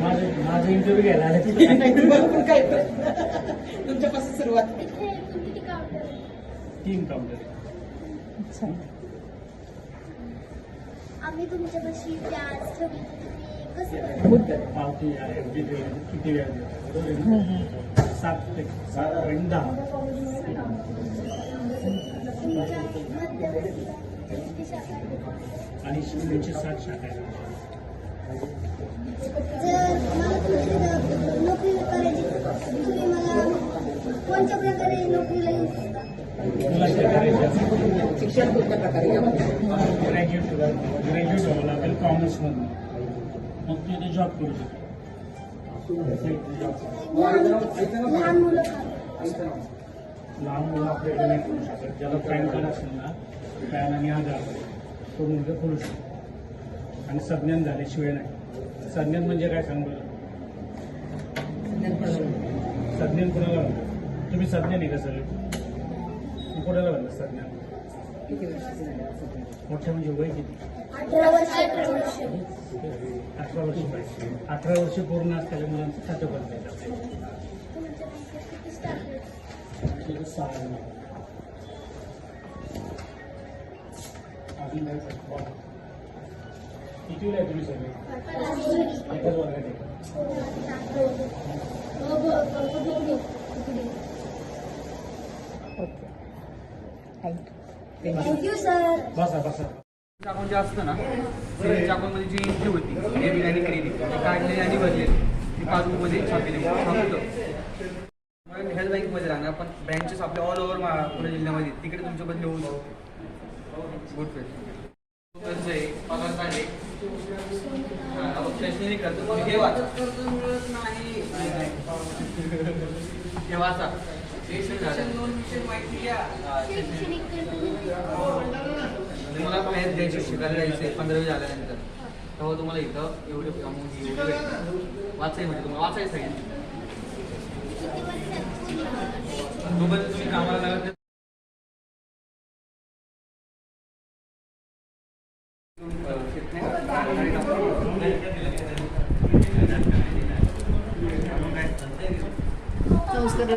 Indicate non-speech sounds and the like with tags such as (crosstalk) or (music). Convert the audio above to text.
माझं इंटरव्ह्यू घ्यायला आले (laughs) भरपूर काय तुमच्यापासून सुरुवात काउंटर आहे? तीन काउंटर आम्ही तुमच्यापाशी व्याज ठेवली तर तुम्ही कसं करता? पावती आहे किती वेळ बरोबर आहे ना? सात ते सात पॉईंट दहा. तुमच्या मध्यवर्ती. किती शाखा आहेत? आणि शिंदेची सात शाखा आहेत. जर मला तुमची नोकरी करायची तुम्ही मला कोणत्या प्रकारे नोकरीला येऊ शिक्षण कोणत्या प्रकारे ग्रॅज्युएट ग्रॅज्युएट व्हावं लागेल कॉमर्समधून मग तिथे जॉब करू शकतो लहान मुलं लहान मुलं आपल्याकडे नाही करू शकत. ज्याला पॅन कार्ड असेल ना पॅन आणि आधार तो मुलगा करू शकतो. आणि संज्ञान झाल्याशिवाय नाही. संज्ञान म्हणजे काय सांग बरं संज्ञान कुणाला म्हणतात तुम्ही संज्ञान आहे का सगळे? तू कोणाला म्हणतात संज्ञान? मोठ्या म्हणजे वय किती? अठरा वर्ष पाहिजे अठरा वर्ष पूर्ण असलेल्या मुलांचं खातं बंद बँकेत किती वेळ आहे? आहे तुम्ही सगळे? एकाच वर्गात आहे थँक्यू सर बसा बसा. अकाउंट जे असतं ना सेविंगच्या अकाउंटमध्ये जी इंट्री होती डेबिट आणि क्रेडिट ती काढलेली आणि भरलेली. ती पासबुकमध्ये छापलेली छापतो मग हेल्थ बँकमध्ये राहणार पण ब्रँचेस आपल्या ऑल ओव्हर पुणे जिल्ह्यामध्ये तिकडे तुमच्या बदली होऊ गुड फेस आहे पगार कार्ड आहे तुम्हाला करतो तुम्ही हे वाचा हे वाचा बाहेर द्यायची शिकायला जायचं पंधरावी झाल्यानंतर तेव्हा तुम्हाला इथं एवढे अमाऊंट वाचाय म्हणजे तुम्हाला वाचायचं सांगितलं तुम्ही कामाला लागत どうして?